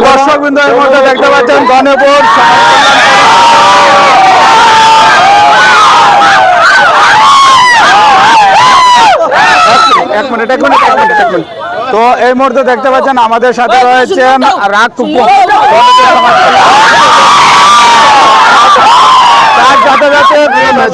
দর্শক বিন্দু মুহূর্তে দেখতে পাচ্ছেন গণপুর এক মিনিট এক মিনিট এক মিনিট এক মিনিট। তো এই মুহূর্তে দেখতে পাচ্ছেন আমাদের সাথে রয়েছেন রাগ টুকু তার সাথে সাথে match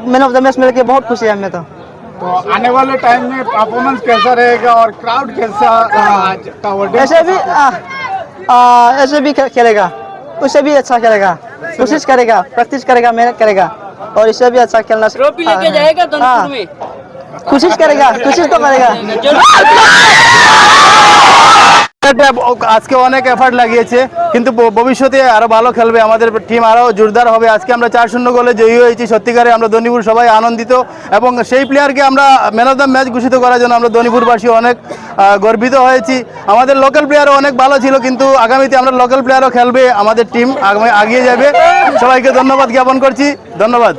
man of the match मिलके बहुत खुशी है हमें तो। तो आने वाले टाइम में परफॉर्मेंस कैसा रहेगा और क्राउड कैसा आज ऐसे भी आ, आ, ऐसे भी खेलेगा। उससे भी अच्छा खेलेगा। कोशिश करेगा प्रैक्टिस करेगा मेहनत करेगा। और इससे भी अच्छा खेलना ट्रॉफी लेके जाएगा हाँ, में। कोशिश करेगा कोशिश तो करेगा। আজকে অনেক এফার্ট লাগিয়েছে, কিন্তু ভবিষ্যতে আরও ভালো খেলবে। আমাদের টিম আরও জোরদার হবে। আজকে আমরা চার শূন্য গোলে জয়ী হয়েছি সত্যিকারে, আমরা দনিপুর সবাই আনন্দিত এবং সেই প্লেয়ারকে আমরা ম্যান অফ দ্য ম্যাচ ঘোষিত করার জন্য আমরা দনিপুরবাসী অনেক গর্বিত হয়েছি। আমাদের লোকাল প্লেয়ারও অনেক ভালো ছিল, কিন্তু আগামীতে আমরা লোকাল প্লেয়ারও খেলবে, আমাদের টিম আগিয়ে যাবে। সবাইকে ধন্যবাদ জ্ঞাপন করছি। ধন্যবাদ।